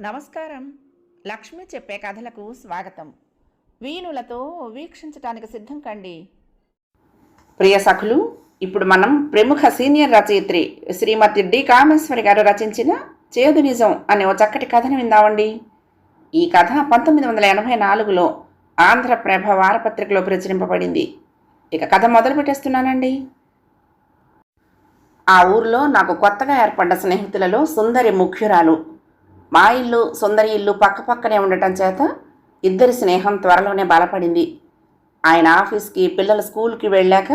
నమస్కారం. లక్ష్మి చెప్పే కథలకు స్వాగతం. వీణులతో వీక్షించటానికి సిద్ధం కండి. ప్రియ సఖులు ఇప్పుడు మనం ప్రముఖ సీనియర్ రచయిత్రి శ్రీమతి డి. కామేశ్వరి గారు రచించిన చేదు నిజం అనే ఓ చక్కటి కథను విందామండి. ఈ కథ పంతొమ్మిది వందల ఎనభై నాలుగులో ఆంధ్రప్రభ వారపత్రికలో ప్రచురింపబడింది. ఇక కథ మొదలు పెట్టేస్తున్నానండి. ఆ ఊర్లో నాకు కొత్తగా ఏర్పడ్డ స్నేహితులలో సుందరి ముఖ్యురాలు మా ఇల్లు సుందరి ఇల్లు పక్కపక్కనే ఉండటం చేత ఇద్దరి స్నేహం త్వరలోనే బలపడింది. ఆయన ఆఫీస్కి పిల్లలు స్కూల్కి వెళ్ళాక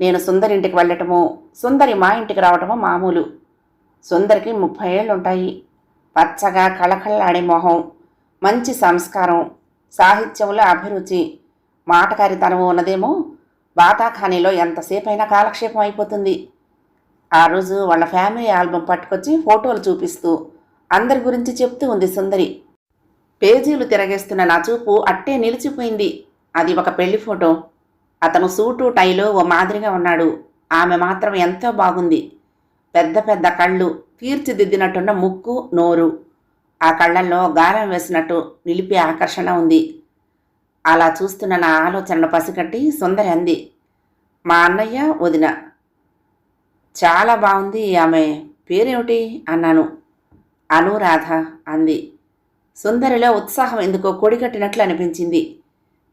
నేను సుందరి ఇంటికి వెళ్ళటము సుందరి మా ఇంటికి రావటము మామూలు. సుందరికి ముప్పై ఏళ్ళు ఉంటాయి పచ్చగా కళకళలాడే మొహం మంచి సంస్కారం సాహిత్యంలో అభిరుచి మాటకారితనం ఉన్నదేమో బాతాఖానీలో ఎంతసేపైనా కాలక్షేపం అయిపోతుంది. ఆ రోజు వాళ్ళ ఫ్యామిలీ ఆల్బమ్ పట్టుకొచ్చి ఫోటోలు చూపిస్తూ అందరి గురించి చెప్తూ ఉంది సుందరి. పేజీలు తిరగేస్తున్న నా చూపు అట్టే నిలిచిపోయింది. అది ఒక పెళ్ళి ఫోటో. అతను సూటు టైలో ఓ మాదిరిగా ఉన్నాడు. ఆమె మాత్రం ఎంతో బాగుంది. పెద్ద పెద్ద కళ్ళు తీర్చిదిద్దినట్టున్న ముక్కు నోరు. ఆ కళ్ళల్లో గాలం వేసినట్టు నిలిపే ఆకర్షణ ఉంది. అలా చూస్తున్న నా ఆలోచనను పసిగట్టి సుందరి అంది. మా అన్నయ్య వదిన. చాలా బాగుంది ఆమె. పేరేమిటి? అన్నాను. అనురాధ అంది. సుందరిలో ఉత్సాహం ఎందుకో కొడిగట్టినట్లు అనిపించింది.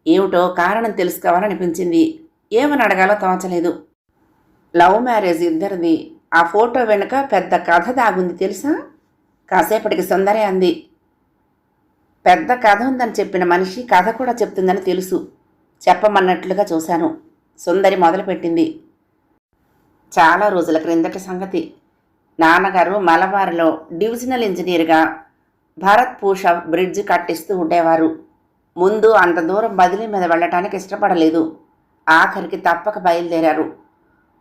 ఏమిటో కారణం తెలుసుకోవాలనిపించింది. ఏమని అడగాలో తోచలేదు. లవ్ మ్యారేజ్ ఇద్దరిది. ఆ ఫోటో వెనుక పెద్ద కథ దాగుంది తెలుసా? కాసేపటికి సుందరే అంది. పెద్ద కథ ఉందని చెప్పిన మనిషి కథ కూడా చెప్తుందని తెలుసు. చెప్పమన్నట్లుగా చూశాను. సుందరి మొదలుపెట్టింది. చాలా రోజుల క్రిందటి సంగతి. నాన్నగారు మలబార్లో డివిజనల్ ఇంజనీర్గా భరత్ పూష బ్రిడ్జ్ కట్టిస్తూ ఉండేవారు. ముందు అంత దూరం బదిలీ మీద వెళ్ళటానికి ఇష్టపడలేదు. ఆఖరికి తప్పక బయలుదేరారు.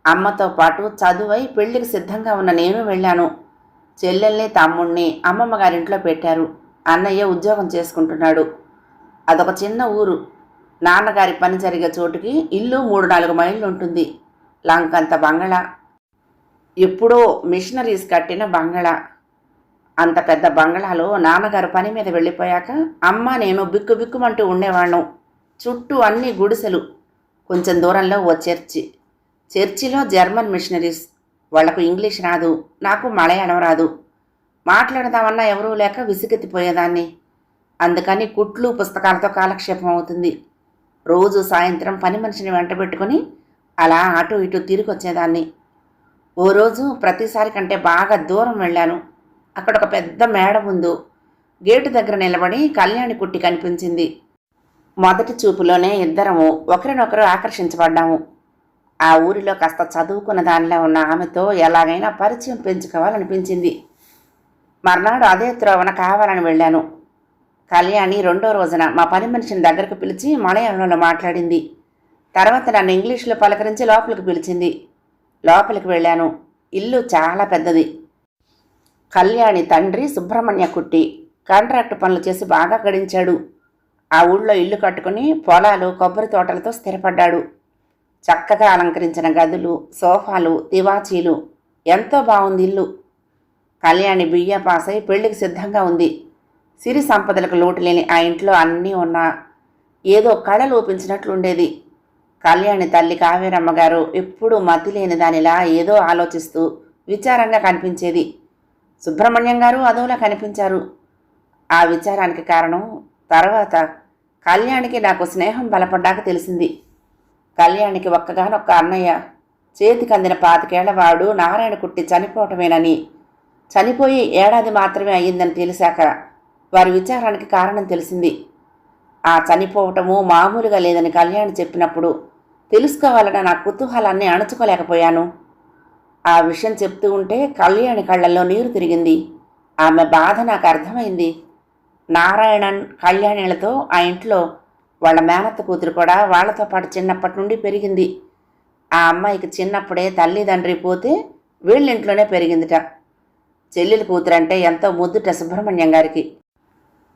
అమ్మతో పాటు చదువై పెళ్ళికి సిద్ధంగా ఉన్న నేను వెళ్ళాను. చెల్లెల్ని తమ్ముణ్ణి అమ్మమ్మ గారింట్లో పెట్టారు. అన్నయ్య ఉద్యోగం చేసుకుంటున్నాడు. అదొక చిన్న ఊరు. నాన్నగారి పని జరిగే చోటుకి ఇల్లు మూడు నాలుగు మైళ్ళు ఉంటుంది. లంకంత బంగళా. ఎప్పుడో మిషనరీస్ కట్టిన బంగళా అంత పెద్ద బంగళాలో నాన్నగారు పని మీద వెళ్ళిపోయాక అమ్మ నేను బిక్కు బిక్కుమంటూ ఉండేవాళ్ళం. చుట్టూ అన్ని గుడిసెలు కొంచెం దూరంలో ఓ చర్చి. చర్చిలో జర్మన్ మిషనరీస్ వాళ్ళకు ఇంగ్లీష్ రాదు నాకు మలయాళం రాదు. మాట్లాడదామన్నా ఎవరూ లేక విసిగెత్తిపోయేదాన్ని. అందుకని కుట్లు పుస్తకాలతో కాలక్షేపం అవుతుంది. రోజు సాయంత్రం పని మనిషిని వెంటబెట్టుకుని అలా అటు ఇటు తిరిగి వచ్చేదాన్ని ఓ రోజు ప్రతిసారి కంటే బాగా దూరం వెళ్ళాను. అక్కడ ఒక పెద్ద మేడ ముందు గేటు దగ్గర నిలబడి కళ్యాణి కుట్టి కనిపించింది. మొదటి చూపులోనే ఇద్దరము ఒకరినొకరు ఆకర్షించబడ్డాము. ఆ ఊరిలో కాస్త చదువుకున్న దానిలో ఉన్న ఆమెతో ఎలాగైనా పరిచయం పెంచుకోవాలనిపించింది. మర్నాడు అదే త్రోవన కావాలని వెళ్ళాను. కళ్యాణి రెండో రోజున మా పని మనిషిని దగ్గరకు పిలిచి మలయాళంలో మాట్లాడింది. తర్వాత నన్ను ఇంగ్లీష్లో పలకరించి లోపలికి పిలిచింది. లోపలికి వెళ్ళాను. ఇల్లు చాలా పెద్దది. కళ్యాణి తండ్రి సుబ్రహ్మణ్య కుట్టి కాంట్రాక్ట్ పనులు చేసి బాగా గడించాడు. ఆ ఊళ్ళో ఇల్లు కట్టుకుని పొలాలు కొబ్బరి తోటలతో స్థిరపడ్డాడు. చక్కగా అలంకరించిన గదులు సోఫాలు తివాచీలు ఎంతో బాగుంది ఇల్లు. కళ్యాణి బియ్య అయి పెళ్ళికి సిద్ధంగా ఉంది. సిరి సంపదలకు లోటు లేని ఆ ఇంట్లో అన్నీ ఉన్నా ఏదో కళ లోపించినట్లుండేది కళ్యాణి తల్లి కావేరమ్మ గారు ఎప్పుడూ మతి లేని దానిలా ఏదో ఆలోచిస్తూ విచారంగా కనిపించేది. సుబ్రహ్మణ్యం గారు అదోలా కనిపించారు. ఆ విచారానికి కారణం తర్వాత కళ్యాణికి నాకు స్నేహం బలపడ్డాక తెలిసింది. కళ్యాణికి ఒక్కగానొక్క అన్నయ్య చేతికి అందిన పాతికేళ్ళవాడు నారాయణ కుట్టి చనిపోవటమేనని చనిపోయి ఏడాది మాత్రమే అయ్యిందని తెలిసాక వారి విచారానికి కారణం తెలిసింది. ఆ చనిపోవటము మామూలుగా లేదని కళ్యాణ్ చెప్పినప్పుడు తెలుసుకోవాలన్న నా కుతూహలాన్ని అణుచుకోలేకపోయాను. ఆ విషయం చెప్తూ ఉంటే కళ్యాణి కళ్ళల్లో నీరు తిరిగింది. ఆమె బాధ నాకు అర్థమైంది. నారాయణన్ కళ్యాణిలతో ఆ ఇంట్లో వాళ్ళ మేనత్త కూతురు కూడా వాళ్ళతో పాటు చిన్నప్పటి నుండి పెరిగింది. ఆ అమ్మాయికి చిన్నప్పుడే తల్లిదండ్రి పోతే వీళ్ళింట్లోనే పెరిగిందిట. చెల్లెలి కూతురంటే ఎంతో ముద్దుట సుబ్రహ్మణ్యం గారికి.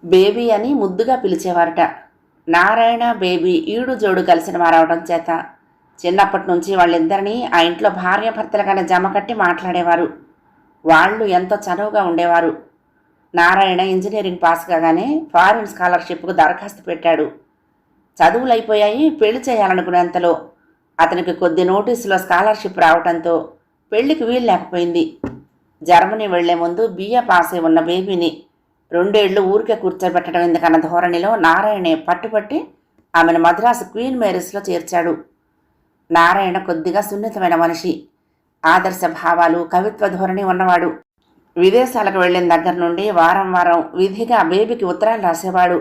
బేబీ అని ముద్దుగా పిలిచేవారట. నారాయణ బేబీ ఈడు జోడు కలిసిన వారవడం చేత. చిన్నప్పటి నుంచి వాళ్ళిద్దరినీ ఆ ఇంట్లో భార్యాభర్తలుగానే జమ కట్టి మాట్లాడేవారు. వాళ్ళు ఎంతో చనువుగా ఉండేవారు. నారాయణ ఇంజనీరింగ్ పాస్ కాగానే ఫారిన్ స్కాలర్షిప్కు దరఖాస్తు పెట్టాడు. చదువులు అయిపోయాయి పెళ్ళి చేయాలనుకునేంతలో. అతనికి కొద్ది నోటీసులో స్కాలర్షిప్ రావడంతో పెళ్ళికి వీలు లేకపోయింది. జర్మనీ వెళ్ళే ముందు బిఏ పాస్ అయి ఉన్న బేబీని రెండేళ్ళు ఊరికే కూర్చోబెట్టడం ఎందుకన్న ధోరణిలో నారాయణే పట్టుపట్టి ఆమెను మద్రాసు క్వీన్ మేరీస్లో చేర్చాడు. నారాయణ కొద్దిగా సున్నితమైన మనిషి. ఆదర్శ భావాలు కవిత్వ ధోరణి ఉన్నవాడు. విదేశాలకు వెళ్ళిన దగ్గర నుండి వారం వారం విధిగా బేబీకి ఉత్తరాలు రాసేవాడు.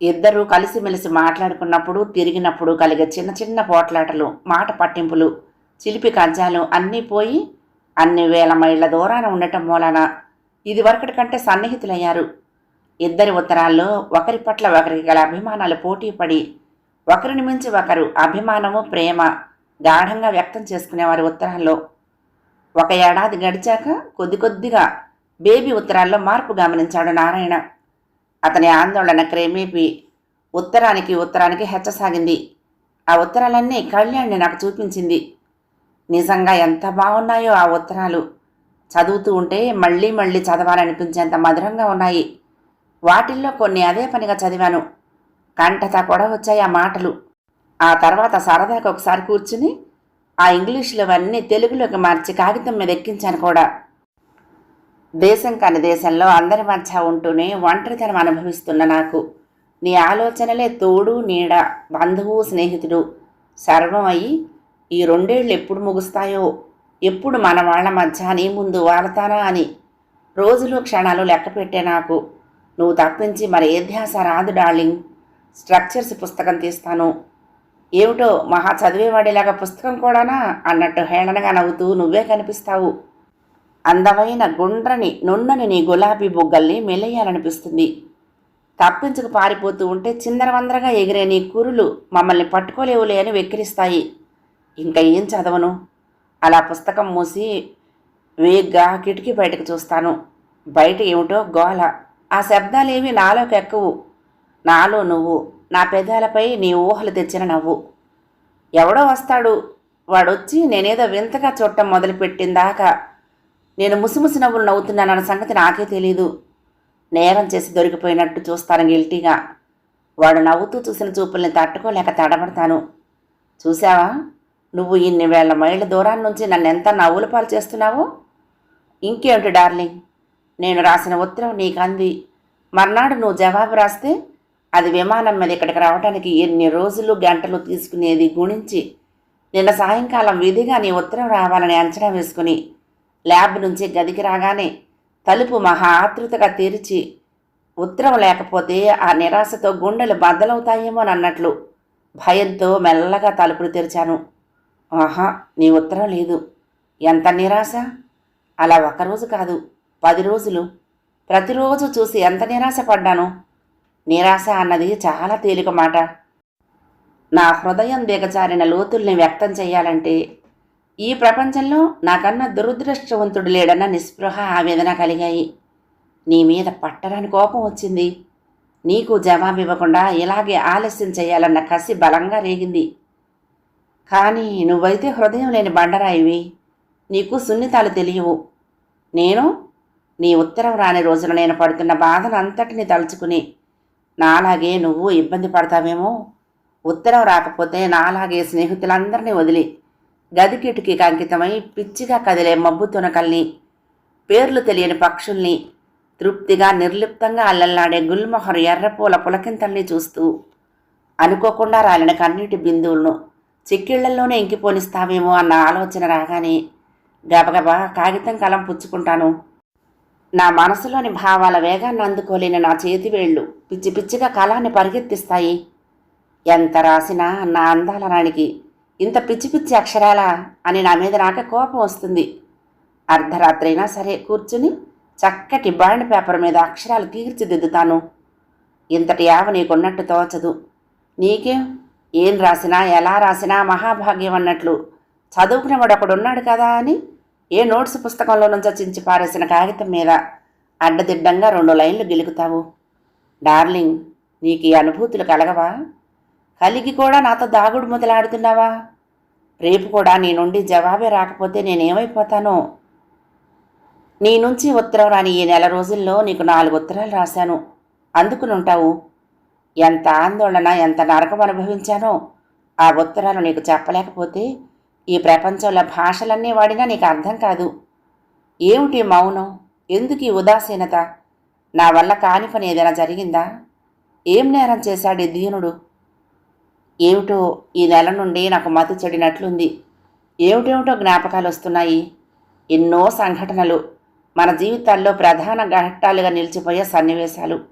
ఇద్దరూ కలిసిమెలిసి మాట్లాడుకున్నప్పుడు తిరిగినప్పుడు కలిగే చిన్న చిన్న పోట్లాటలు మాట పట్టింపులు చిలిపి కజ్జాలు అన్నీ పోయి అన్ని వేల మైళ్ళ దూరాన ఉండటం మూలాన ఇదివరకటి కంటే సన్నిహితులయ్యారు. ఇద్దరి ఉత్తరాల్లో ఒకరి పట్ల ఒకరికి గల అభిమానాలు పోటీ పడి ఒకరిని మించి ఒకరు అభిమానము ప్రేమ గాఢంగా వ్యక్తం చేసుకునేవారి ఉత్తరాల్లో. ఒక ఏడాది గడిచాక కొద్ది కొద్దిగా బేబీ ఉత్తరాల్లో మార్పు గమనించాడు నారాయణ. అతని ఆందోళన క్రమేపీ ఉత్తరానికి ఉత్తరానికి హెచ్చసాగింది. ఆ ఉత్తరాలన్నీ కళ్యాణ్ని నాకు చూపించింది. నిజంగా ఎంత బాగున్నాయో ఆ ఉత్తరాలు. చదువుతూ ఉంటే మళ్ళీ మళ్ళీ చదవాలనిపించేంత మధురంగా ఉన్నాయి. వాటిల్లో కొన్ని అదే పనిగా చదివాను. కంటత కూడా వచ్చాయి ఆ మాటలు. ఆ తర్వాత సరదాగా ఒకసారి కూర్చుని ఆ ఇంగ్లీషులవన్నీ తెలుగులోకి మార్చి కాగితం మీద ఎక్కించాను కూడా. దేశం కాని దేశంలో అందరి మధ్య ఉంటూనే ఒంటరితనం అనుభవిస్తున్న నాకు. నీ ఆలోచనలే తోడు నీడ బంధువు స్నేహితుడు. సర్వం అయి ఈ రెండేళ్ళు ఎప్పుడు ముగుస్తాయో? ఎప్పుడు మన వాళ్ళ మధ్య నీ ముందు వాడతానా అని రోజులు క్షణాలు లెక్క పెట్టే నాకు. నువ్వు తప్పించి మరి ఏ ధ్యాస రాదు డార్లింగ్. స్ట్రక్చర్స్ పుస్తకం తీస్తాను. ఏమిటో మహా చదివేవాడిలాగా పుస్తకం కూడానా? అన్నట్టు హేళనగా నవ్వుతూ నువ్వే కనిపిస్తావు. అందమైన గుండ్రని నున్నని నీ గులాబీ బుగ్గల్ని మెలయ్యాలనిపిస్తుంది తప్పించుకు పారిపోతూ ఉంటే చిందరవందరగా ఎగిరే నీ కురులు మమ్మల్ని పట్టుకోలేవులే అని వెక్కిరిస్తాయి. ఇంకా ఏం చదవను? అలా పుస్తకం మూసి వేగ్గా కిటికీ బయటకు చూస్తాను. బయట ఏమిటో గోల. ఆ శబ్దాలేవి నాలోకి ఎక్కువు. నాలో నువ్వు. నా పెదాలపై నీ ఊహలు తెచ్చిన నవ్వు. ఎవడో వస్తాడు. వాడొచ్చి నేనేదో వింతగా చూడటం మొదలుపెట్టిందాకా నేను ముసిముసి నవ్వులు నవ్వుతున్నానన్న సంగతి నాకే తెలీదు. నేరం చేసి దొరికిపోయినట్టు చూస్తాను గిల్టీగా. వాడు నవ్వుతూ చూసిన చూపుల్ని తట్టుకోలేక తడబడతాను. చూసావా నువ్వు ఇన్ని వేల మైళ్ళ దూరాన్ని నుంచి నన్ను ఎంత నవ్వుల పాలు చేస్తున్నావో? ఇంకేమిటి డార్లింగ్? నేను రాసిన ఉత్తరం నీకు అంది. మర్నాడు నువ్వు జవాబు రాస్తే అది విమానం మీద ఇక్కడికి రావడానికి ఎన్ని రోజులు గంటలు తీసుకునేది గుణించి నిన్న సాయంకాలం విధిగా నీ ఉత్తరం రావాలని అంచనా వేసుకుని ల్యాబ్ నుంచి గదికి రాగానే తలుపు మహా ఆతృతగా తెరిచి ఉత్తరం లేకపోతే ఆ నిరాశతో గుండెలు బద్దలవుతాయేమోనన్నట్లు భయంతో మెల్లగా తలుపులు తెరిచాను. ఆహా నీ ఉత్తరం లేదు. ఎంత నిరాశ? అలా ఒకరోజు కాదు పది రోజులు. ప్రతిరోజు చూసి ఎంత నిరాశ పడ్డాను? నిరాశ అన్నది చాలా తేలిక మాట. నా హృదయం దిగజారిన లోతుల్ని వ్యక్తం చేయాలంటే ఈ ప్రపంచంలో నాకన్నా దురదృష్టవంతుడు లేడన్న నిస్పృహ ఆవేదన కలిగాయి. నీ మీద పట్టరాని కోపం వచ్చింది. నీకు జవాబు ఇవ్వకుండా ఇలాగే ఆలస్యం చేయాలన్న కసి బలంగా రేగింది. కానీ నువ్వైతే హృదయం లేని బండరాయివి. నీకు సున్నితాలు తెలియవు. నేను నీ ఉత్తరం రాని రోజున నేను పడుతున్న బాధను అంతటిని తలుచుకుని నాలాగే నువ్వు ఇబ్బంది పడతావేమో? ఉత్తరం రాకపోతే నాలాగే స్నేహితులందరినీ వదిలి గది కిటికీకి అంకితమై పిచ్చిగా కదిలే మబ్బు తునకల్ని పేర్లు తెలియని పక్షుల్ని తృప్తిగా నిర్లిప్తంగా అల్లల్లాడే గుల్మొహరు ఎర్రపూల పులకింతల్ని చూస్తూ అనుకోకుండా రాలిన కన్నీటి బిందువులను చిక్కిళ్ళల్లోనే ఇంకిపోనిస్తావేమో అన్న ఆలోచన రాగానే గబగబా కాగితం కలం పుచ్చుకుంటాను. నా మనసులోని భావాల వేగాన్ని అందుకోలేని నా చేతివేళ్ళు పిచ్చి పిచ్చిగా కళాన్ని పరిగెత్తిస్తాయి. ఎంత రాసినా నా అందాల రాణికి ఇంత పిచ్చి పిచ్చి అక్షరాలా అని నా మీద నాకే కోపం వస్తుంది. అర్ధరాత్రి అయినా సరే కూర్చుని చక్కటి బాండ్ పేపర్ మీద అక్షరాలు తీర్చిదిద్దుతాను. ఇంతటి యావ నీకున్నట్టు తోచదు. నీకేం? ఏం రాసినా ఎలా రాసినా మహాభాగ్యం అన్నట్లు. చదువుకునేవాడు ఒకడు ఉన్నాడు కదా అని ఏ నోట్స్ పుస్తకంలో నుంచి చించి పారేసిన కాగితం మీద అడ్డదిడ్డంగా రెండు లైన్లు గెలుకుతావు. డార్లింగ్ నీకు ఈ అనుభూతులు కలగవా? కలిగి కూడా నాతో దాగుడు మొదలాడుతున్నావా? రేపు కూడా నీ నుండి జవాబే రాకపోతే నేనేమైపోతానో? నీ నుంచి ఉత్తరం రాని ఈ నెల రోజుల్లో నీకు నాలుగు ఉత్తరాలు రాశాను. అందుకునుంటావు. ఎంత ఆందోళన ఎంత నరకం అనుభవించానో ఆ ఉత్తరాలు నీకు చెప్పలేకపోతే ఈ ప్రపంచంలో భాషలన్నీ వాడినా నీకు అర్థం కాదు. ఏమిటి మౌనం? ఎందుకు ఈ ఉదాసీనత? నా వల్ల కాని పని ఏదైనా జరిగిందా? ఏం నేరం చేశాడు దీనుడు? ఏమిటో ఈ నెల నుండి నాకు మతి చెడినట్లుంది. ఏమిటేమిటో జ్ఞాపకాలు వస్తున్నాయి. ఎన్నో సంఘటనలు మన జీవితాల్లో ప్రధాన ఘట్టాలుగా నిలిచిపోయే సన్నివేశాలు.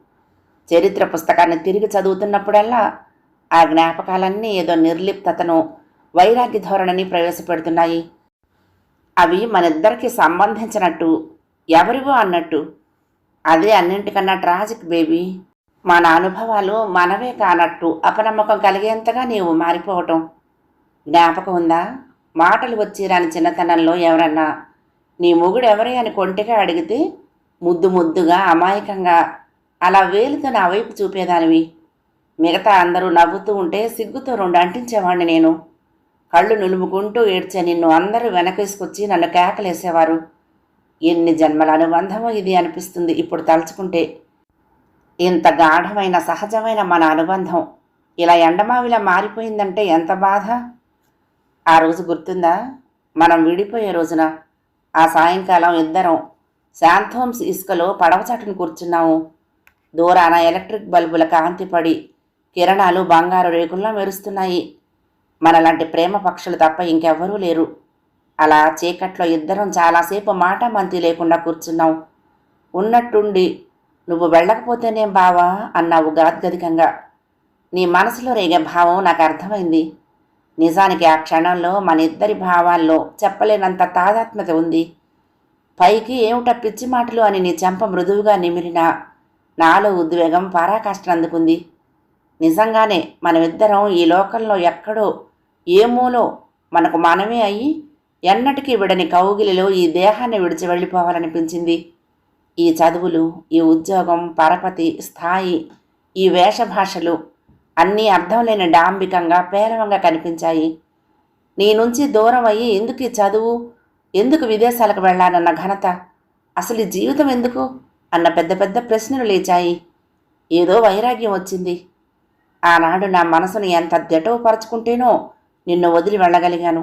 చరిత్ర పుస్తకాన్ని తిరిగి చదువుతున్నప్పుడల్లా ఆ జ్ఞాపకాలన్నీ ఏదో నిర్లిప్తతను వైరాగ్య ధోరణిని ప్రవేశపెడుతున్నాయి. అవి మనిద్దరికి సంబంధించినట్టు ఎవరివో అన్నట్టు. అదే అన్నింటికన్నా ట్రాజిక్ బేబీ. మన అనుభవాలు మనవే కానట్టు అపనమ్మకం కలిగేంతగా నీవు మారిపోవటం. జ్ఞాపకం ఉందా? మాటలు వచ్చి రాని చిన్నతనంలో ఎవరన్నా నీ మొగుడు ఎవరే అని కొంటిగా అడిగితే ముద్దు ముద్దుగా అమాయకంగా అలా వేలుతో నా వైపు చూపేదానివి. మిగతా అందరూ నవ్వుతూ ఉంటే సిగ్గుతో రెండు అంటించేవాణ్ణి నేను. కళ్ళు నులుముకుంటూ ఏడ్చే నిన్ను అందరూ వెనకేసుకొచ్చి నన్ను కేకలేసేవారు. ఎన్ని జన్మల అనుబంధమో ఇది అనిపిస్తుంది ఇప్పుడు తలుచుకుంటే. ఇంత గాఢమైన సహజమైన మన అనుబంధం ఇలా ఎండమావిలా మారిపోయిందంటే ఎంత బాధ? ఆ రోజు గుర్తుందా? మనం విడిపోయే రోజున ఆ సాయంకాలం ఇద్దరం శాంతోమ్స్ ఇసుకలో పడవచాటును కూర్చున్నాము. దూరాన ఎలక్ట్రిక్ బల్బుల కాంతి పడి కిరణాలు బంగారు రేకుల్లో మెరుస్తున్నాయి. మనలాంటి ప్రేమ పక్షులు తప్ప ఇంకెవ్వరూ లేరు. అలా చీకట్లో ఇద్దరం చాలాసేపు మాట మంతి లేకుండా కూర్చున్నాం. ఉన్నట్టుండి నువ్వు వెళ్ళకపోతేనేం బావా? అన్నావు గాద్గదికంగా. నీ మనసులో రేగే భావం నాకు అర్థమైంది నిజానికి ఆ క్షణంలో మన ఇద్దరి భావాల్లో చెప్పలేనంత తాదాత్మ్యత ఉంది. పైకి ఏమిట పిచ్చి మాటలు అని నీ చెంప మృదువుగా నిమిరినా నాలో ఉద్వేగం పరాకష్టం అందుకుంది నిజంగానే మనమిద్దరం ఈ లోకంలో ఎక్కడో ఏమూలో మనకు మనమే అయ్యి ఎన్నటికీ విడని కౌగిలిలో ఈ దేహాన్ని విడిచి వెళ్ళిపోవాలనిపించింది. ఈ చదువులు ఈ ఉద్యోగం పరపతి స్థాయి ఈ వేషభాషలు అన్నీ అర్థం లేని డాంబికంగా పేలవంగా కనిపించాయి. నీ నుంచి దూరం అయ్యి ఎందుకు ఈ చదువు? ఎందుకు విదేశాలకు వెళ్ళానన్న ఘనత? అసలు ఈ జీవితం ఎందుకు? అన్న పెద్ద పెద్ద ప్రశ్నలు లేచాయి. ఏదో వైరాగ్యం వచ్చింది. ఆనాడు నా మనసును ఎంత దెటవుపరచుకుంటేనో నిన్ను వదిలి వెళ్ళగలిగాను.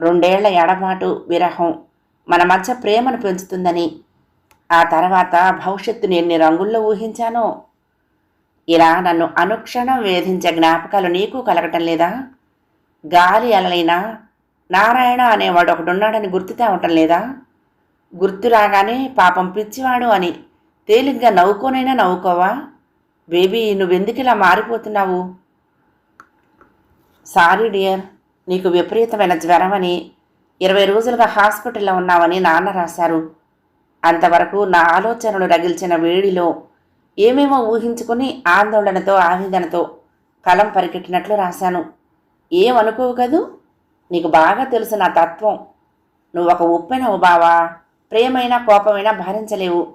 రెండేళ్ళ ఎడబాటు విరహం మన మధ్య ప్రేమను పెంచుతుందని. ఆ తర్వాత భవిష్యత్తుని ఎన్ని రంగుల్లో ఊహించానో? ఇలా నన్ను అనుక్షణం వేధించే జ్ఞాపకాలు నీకు కలగటం లేదా? గాలి అలలైనా నారాయణ అనేవాడు ఒకడున్నాడని గుర్తు తేవటం లేదా? గుర్తు రాగానే పాపం పిచ్చివాడు అని తేలిగ్గా నవ్వుకోనైనా నవ్వుకోవా? బేబీ నువ్వెందుకు ఇలా మారిపోతున్నావు? సారీ డియర్ నీకు విపరీతమైన జ్వరమని ఇరవై రోజులుగా హాస్పిటల్లో ఉన్నావని నాన్న రాశారు. అంతవరకు నా ఆలోచనలు రగిల్చిన వేడిలో ఏమేమో ఊహించుకుని ఆందోళనతో ఆవేదనతో కలం పరిగెట్టినట్లు రాశాను. ఏమనుకోవు కదూ? నీకు బాగా తెలుసు నా తత్వం. నువ్వు ఒక ఉప్పెనవు బావా. ప్రేమైనా కోపమైనా భరించలేవు.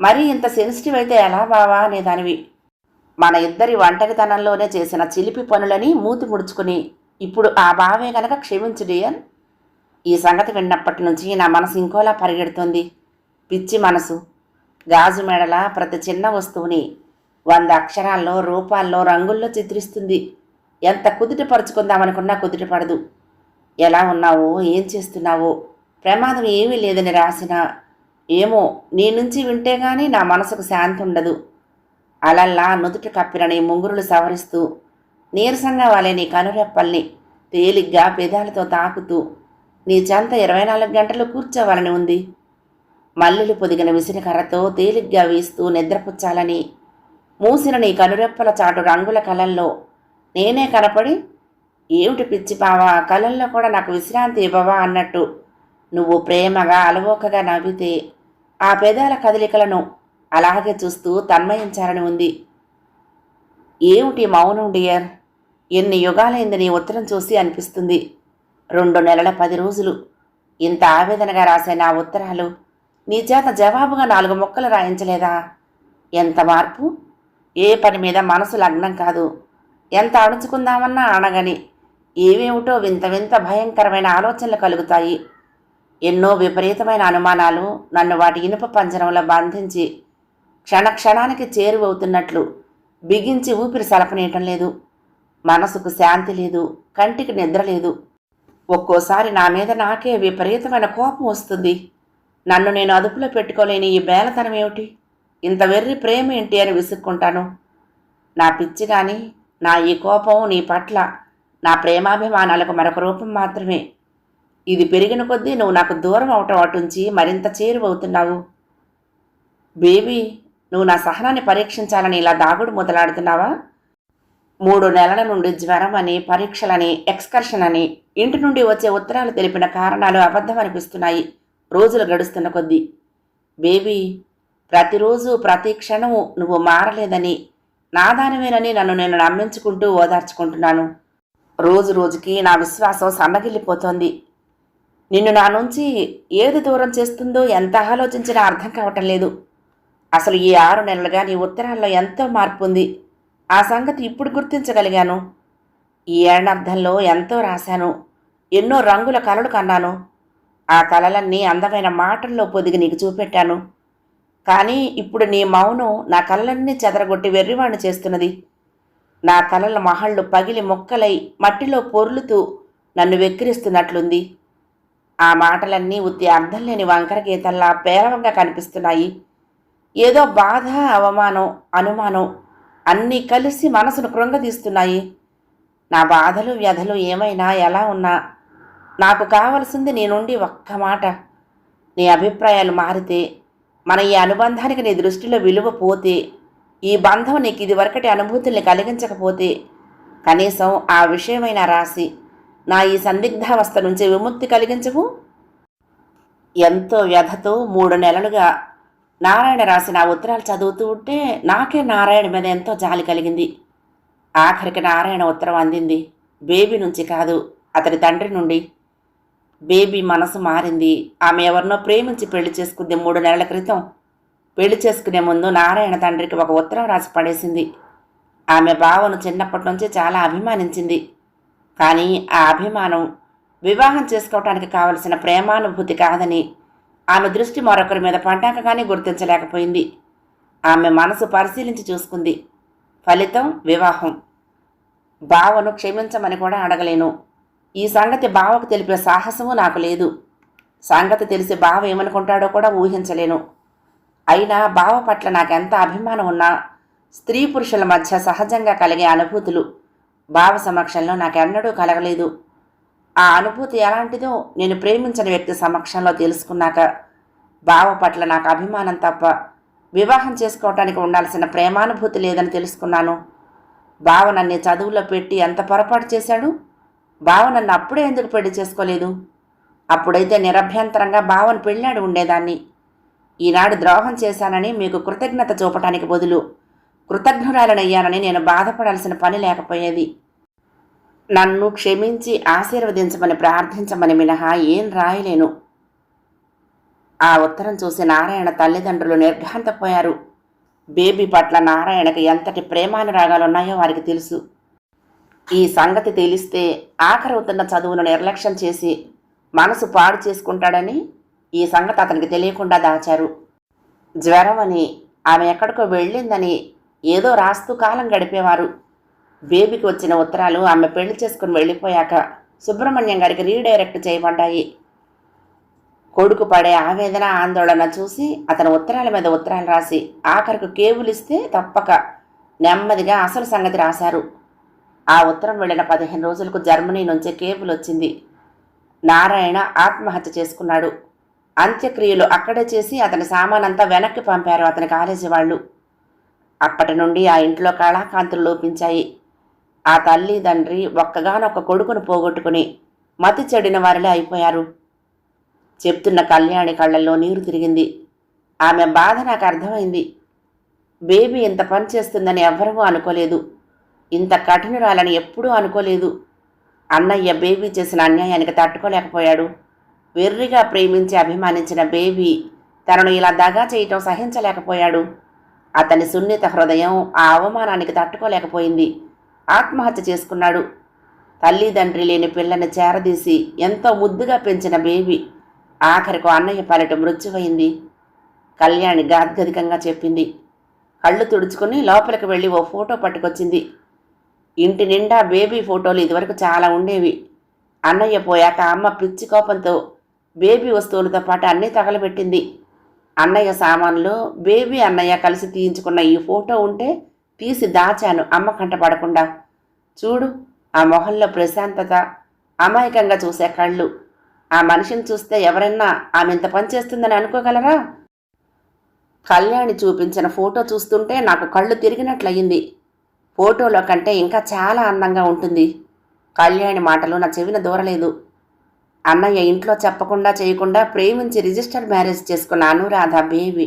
మరీ ఇంత సెన్సిటివ్ అయితే ఎలా బావా అనేదానివి. మన ఇద్దరి ఒంటరితనంలోనే చేసిన చిలిపి పనులని మూతి ముడుచుకుని ఇప్పుడు ఆ బావే గనక క్షమించు డియర్. ఈ సంగతి విన్నప్పటి నుంచి నా మనసు ఇంకోలా పరిగెడుతుంది. పిచ్చి మనసు. గాజు మెడల ప్రతి చిన్న వస్తువుని వంద అక్షరాల్లో రూపాల్లో రంగుల్లో చిత్రిస్తుంది. ఎంత కుదుటి పరుచుకుందామనుకున్నా పడదు. ఎలా ఉన్నావో ఏం చేస్తున్నావో. ప్రమాదం ఏమీ లేదని రాసినా ఏమో నీ నుంచి వింటే గానీ నా మనసుకు శాంతి ఉండదు. అలల్లా నుదుటి కప్పిన నీ ముంగురులు సవరిస్తూ నీరసంగా వాలే నీ కనురెప్పల్ని తేలిగ్గా పెదాలతో తాకుతూ నీ చెంత ఇరవై నాలుగు గంటలు కూర్చోవాలని ఉంది. మల్లెలు పొదిగిన విసిరికర్రతో తేలిగ్గా వీస్తూ నిద్రపుచ్చాలని మూసిన నీ కనురెప్పల చాటు రంగుల కలల్లో నేనే కనపడి ఏమిటి పిచ్చిపావా కలల్లో కూడా నాకు విశ్రాంతి ఇవ్వవా అన్నట్టు నువ్వు ప్రేమగా అలవోకగా నవ్వితే ఆ పెదాల కదలికలను అలాగే చూస్తూ తన్మయించాలని ఉంది. ఏమిటి మౌనం డియర్? ఎన్ని యుగాలైంది నీ ఉత్తరం చూసి అనిపిస్తుంది. రెండు నెలల పది రోజులు. ఇంత ఆవేదనగా రాసే నా ఉత్తరాలు నీ చేత జవాబుగా నాలుగు మొక్కలు రాయించలేదా? ఎంత మార్పు? ఏ పని మీద మనసు లగ్నం కాదు. ఎంత అణుచుకుందామన్నా అనగని ఏవేమిటో వింత వింత భయంకరమైన ఆలోచనలు కలుగుతాయి. ఎన్నో విపరీతమైన అనుమానాలు నన్ను వాటి ఇనుప పంజరంలో బంధించి క్షణక్షణానికి చేరువవుతున్నట్లు బిగించి ఊపిరి సలపనీయటం లేదు. మనసుకు శాంతి లేదు. కంటికి నిద్ర లేదు. ఒక్కోసారి నా మీద నాకే విపరీతమైన కోపం వస్తుంది. నన్ను నేను అదుపులో పెట్టుకోలేని ఈ బేలతనం ఏమిటి? ఇంత వెర్రి ప్రేమ ఏంటి అని విసుక్కుంటాను. నా పిచ్చి కానీ నా ఈ కోపం నీ పట్ల నా ప్రేమాభిమానాలకు మరొక రూపం మాత్రమే. ఇది పెరిగిన కొద్దీ నువ్వు నాకు దూరం అవటం అటుంచి మరింత చేరువవుతున్నావు. బేబీ నువ్వు నా సహనాన్ని పరీక్షించాలని ఇలా దాగుడు మొదలాడుతున్నావా మూడు నెలల నుండి జ్వరం అని పరీక్షలని ఎక్స్కర్షన్ అని ఇంటి నుండి వచ్చే ఉత్తరాలు తెలిపిన కారణాలు అబద్ధం అనిపిస్తున్నాయి రోజులు గడుస్తున్న కొద్దీ. బేబీ ప్రతిరోజు ప్రతి క్షణము నువ్వు మారలేదని నాదానమేనని నన్ను నేను నమ్మించుకుంటూ ఓదార్చుకుంటున్నాను. రోజు రోజుకి నా విశ్వాసం సన్నగిల్లిపోతోంది. నిన్ను నా నుంచి ఏది దూరం చేస్తుందో ఎంత ఆలోచించినా అర్థం కావటం లేదు. అసలు ఈ ఆరు నెలలుగా నీ ఉత్తరాల్లో ఎంతో మార్పు ఉంది. ఆ సంగతి ఇప్పుడు గుర్తించగలిగాను. ఈ ఏడార్థంలో ఎంతో రాశాను. ఎన్నో రంగుల కలలు కన్నాను. ఆ కలలన్నీ అందమైన మాటల్లో పొదిగి నీకు చూపెట్టాను. కానీ ఇప్పుడు నీ మౌనం నా కళ్ళన్నీ చెదరగొట్టి వెర్రివాణ్ణి చేస్తున్నది. నా కలల మహళ్ళు పగిలి మొక్కలై మట్టిలో పొర్లుతూ నన్ను వెక్కిరిస్తున్నట్లుంది. ఆ మాటలన్నీ ఉత్తి అర్థం లేని వంకర గీతల్లా పేలవంగా కనిపిస్తున్నాయి. ఏదో బాధ అవమానం అనుమానం అన్నీ కలిసి మనసును కృంగదీస్తున్నాయి. నా బాధలు వ్యధలు ఏమైనా ఎలా ఉన్నా నాకు కావలసింది నీ నుండి ఒక్క మాట. నీ అభిప్రాయాలు మారితే మన ఈ అనుబంధానికి నీ దృష్టిలో విలువ పోతే ఈ బంధం నీకు ఇదివరకటి అనుభూతుల్ని కలిగించకపోతే కనీసం ఆ విషయమైనా రాసి నా ఈ సందిగ్ధావస్థ నుంచి విముక్తి కలిగించవు ఎంతో వ్యధతో మూడు నెలలుగా నారాయణ రాసిన ఉత్తరాలు చదువుతూ ఉంటే నాకే నారాయణ మీద ఎంతో జాలి కలిగింది. ఆఖరికి నారాయణ ఉత్తరం అందింది బేబీ నుంచి కాదు అతని తండ్రి నుండి. బేబీ మనసు మారింది. ఆమె ఎవరినో ప్రేమించి పెళ్ళి చేసుకుంది మూడు నెలల క్రితం. పెళ్ళి చేసుకునే ముందు నారాయణ తండ్రికి ఒక ఉత్తరం రాసి పడేసింది. ఆమె బావను చిన్నప్పటి నుంచి చాలా అభిమానించింది. కానీ ఆ అభిమానం వివాహం చేసుకోవటానికి కావలసిన ప్రేమానుభూతి కాదని ఆమె దృష్టి మరొకరి మీద పడ్డాకగానే గుర్తించలేకపోయింది. ఆమె మనసు పరిశీలించి చూసుకుంది. ఫలితం వివాహం. బావను క్షమించమని కూడా అడగలేను. ఈ సంగతి బావకు తెలిపే సాహసము నాకు లేదు. సంగతి తెలిసి బావ ఏమనుకుంటాడో కూడా ఊహించలేను. అయినా బావ పట్ల నాకెంత అభిమానం ఉన్నా స్త్రీ పురుషుల మధ్య సహజంగా కలిగే అనుభూతులు బావ సమక్షంలో నాకెన్నడూ కలగలేదు. ఆ అనుభూతి ఎలాంటిదో నేను ప్రేమించిన వ్యక్తి సమక్షంలో తెలుసుకున్నాక బావ పట్ల నాకు అభిమానం తప్ప వివాహం చేసుకోవటానికి ఉండాల్సిన ప్రేమానుభూతి లేదని తెలుసుకున్నాను. బావ నన్ను చదువులో పెట్టి ఎంత పొరపాటు చేశాడు? బావ నన్ను అప్పుడే ఎందుకు పెళ్ళి చేసుకోలేదు? అప్పుడైతే నిరభ్యంతరంగా బావను పెళ్ళాడు ఉండేదాన్ని. ఈనాడు ద్రోహం చేశానని మీకు కృతజ్ఞత చూపటానికి బదులు కృతజ్ఞురాలనయ్యానని నేను బాధపడాల్సిన పని లేకపోయేది. నన్ను క్షమించి ఆశీర్వదించమని ప్రార్థించమని మినహా ఏం రాయలేను. ఆ ఉత్తరం చూసి నారాయణ తల్లిదండ్రులు నిర్ఘాంతపోయారు. బేబీ పట్ల నారాయణకి ఎంతటి ప్రేమానురాగాలున్నాయో వారికి తెలుసు. ఈ సంగతి తెలిస్తే ఆఖరవుతున్న చదువును నిర్లక్ష్యం చేసి మనసు పాడు చేసుకుంటాడని ఈ సంగతి అతనికి తెలియకుండా దాచారు. జ్వరం అని ఆమె ఎక్కడికో వెళ్ళిందని ఏదో రాస్తూ కాలం గడిపేవారు. బేబీకి వచ్చిన ఉత్తరాలు ఆమె పెళ్ళి చేసుకుని వెళ్ళిపోయాక సుబ్రహ్మణ్యం గారికి రీడైరెక్ట్ చేయబడ్డాయి. కొడుకు పడే ఆవేదన ఆందోళన చూసి అతను ఉత్తరాల మీద ఉత్తరాలు రాసి ఆఖరికి కేబుల్ ఇస్తే తప్పక నెమ్మదిగా అసలు సంగతి రాశారు. ఆ ఉత్తరం వెళ్ళిన పదిహేను రోజులకు జర్మనీ నుంచి కేబుల్ వచ్చింది. నారాయణ ఆత్మహత్య చేసుకున్నాడు. అంత్యక్రియలు అక్కడే చేసి అతని సామానంతా వెనక్కి పంపారు అతని కాలేజీ వాళ్ళు. అప్పటి నుండి ఆ ఇంట్లో కళాకాంతులు లోపించాయి. ఆ తల్లి తండ్రి ఒక్కగానొక్క కొడుకును పోగొట్టుకుని మతి చెడిన వారిలో అయిపోయారు. చెప్తున్న కళ్యాణి కళ్ళల్లో నీరు తిరిగింది. ఆమె బాధ నాకు అర్థమైంది. బేబీ ఇంత పని చేస్తుందని ఎవ్వరూ అనుకోలేదు. ఇంత కఠినురాలని ఎప్పుడూ అనుకోలేదు. అన్నయ్య బేబీ చేసిన అన్యాయానికి తట్టుకోలేకపోయాడు. వెర్రిగా ప్రేమించి అభిమానించిన బేబీ తనను ఇలా దగా చేయటం సహించలేకపోయాడు. అతని సున్నిత హృదయం ఆ అవమానానికి తట్టుకోలేకపోయింది. ఆత్మహత్య చేసుకున్నాడు. తల్లిదండ్రి లేని పిల్లని చేరదీసి ఎంతో ముద్దుగా పెంచిన బేబీ ఆఖరికి అన్నయ్య పాలిట మృత్యువైంది. కళ్యాణి గాద్గదికంగా చెప్పింది. కళ్ళు తుడుచుకుని లోపలికి వెళ్ళి ఓ ఫోటో పట్టుకొచ్చింది. ఇంటి నిండా బేబీ ఫోటోలు ఇదివరకు చాలా ఉండేవి. అన్నయ్య పోయాక అమ్మ పిచ్చి కోపంతో బేబీ వస్తువులతో పాటు అన్నీ తగలబెట్టింది. అన్నయ్య సామాన్లు బేబీ అన్నయ్య కలిసి తీయించుకున్న ఈ ఫోటో ఉంటే తీసి దాచాను. అమ్మ కంట పడకుండా చూడు ఆ మొహంలో ప్రశాంతత అమాయకంగా చూసే కళ్ళు. ఆ మనిషిని చూస్తే ఎవరైనా ఆమె ఇంత పనిచేస్తుందని అనుకోగలరా? కళ్యాణి చూపించిన ఫోటో చూస్తుంటే నాకు కళ్ళు తిరిగినట్లయింది. ఫోటోలో కంటే ఇంకా చాలా అందంగా ఉంటుంది. కళ్యాణి మాటలు నా చెవిన దూరలేదు. అన్నయ్య ఇంట్లో చెప్పకుండా చేయకుండా ప్రేమించి రిజిస్టర్ మ్యారేజ్ చేసుకున్న అనురాధ బేబీ.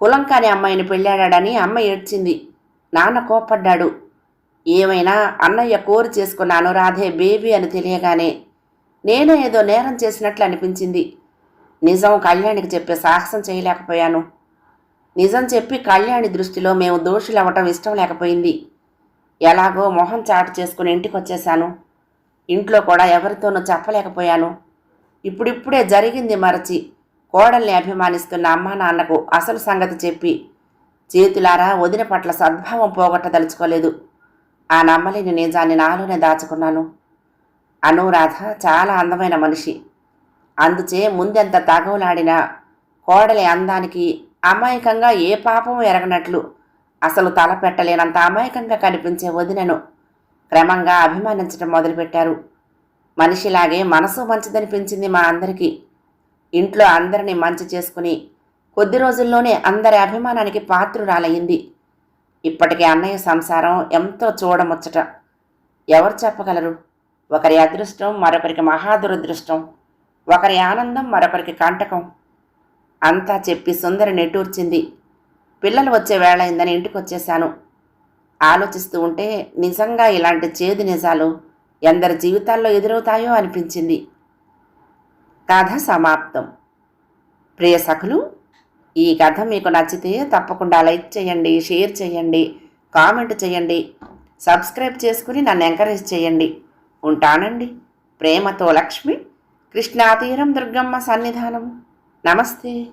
కులం కాని అమ్మాయిని పెళ్ళాడాడని అమ్మ ఏడ్చింది. నాన్న కోప్పడ్డాడు. ఏమైనా అన్నయ్య కోరి చేసుకున్న అనురాధే బేబీ అని తెలియగానే నేను ఏదో నేరం చేసినట్లు అనిపించింది. నిజం కళ్యాణికి చెప్పే సాహసం చేయలేకపోయాను. నిజం చెప్పి కళ్యాణి దృష్టిలో మేము దోషులవ్వటం ఇష్టం లేకపోయింది. ఎలాగో మొహం చాటు చేసుకుని ఇంటికి వచ్చేశాను ఇంట్లో కూడా ఎవరితోనూ చెప్పలేకపోయాను. ఇప్పుడిప్పుడే జరిగింది మరచి. కోడల్ని అభిమానిస్తున్న అమ్మా నాన్నకు అసలు సంగతి చెప్పి. చేతులారా వదిన పట్ల సద్భావం పోగొట్టదలుచుకోలేదు. ఆ నమ్మలేని నిజాన్ని నాలోనే దాచుకున్నాను. అనురాధ చాలా అందమైన మనిషి. అందుచే ముందెంత తగవులాడినా కోడలి అందానికి అమాయకంగా ఏ పాపం ఎరగనట్లు అసలు తల పెట్టలేనంత అమాయకంగా కనిపించే వదినను క్రమంగా అభిమానించడం మొదలుపెట్టారు. మనిషిలాగే మనసు మంచిదనిపించింది మా అందరికీ. ఇంట్లో అందరినీ మంచి చేసుకుని కొద్ది రోజుల్లోనే అందరి అభిమానానికి పాత్రురాలయ్యింది. ఇప్పటికే అన్నయ్య సంసారం ఎంతో చూడముచ్చట. ఎవరు చెప్పగలరు? ఒకరి అదృష్టం మరొకరికి మహాదురదృష్టం. ఒకరి ఆనందం మరొకరికి కంటకం. అంతా చెప్పి సుందరి నెట్టూర్చింది. పిల్లలు వచ్చే వేళ అయిందని ఇంటికి వచ్చేశాను ఆలోచిస్తూ ఉంటే నిజంగా ఇలాంటి చేదు నిజాలు ఎందరి జీవితాల్లో ఎదురవుతాయో అనిపించింది. కథ సమాప్తం. ప్రియ సఖులు ఈ కథ మీకు నచ్చితే తప్పకుండా లైక్ చేయండి షేర్ చేయండి కామెంట్ చేయండి సబ్స్క్రైబ్ చేసుకుని నన్ను ఎంకరేజ్ చేయండి. ఉంటానండి. ప్రేమతో లక్ష్మి కృష్ణాతీరం దుర్గమ్మ సన్నిధానం నమస్తే.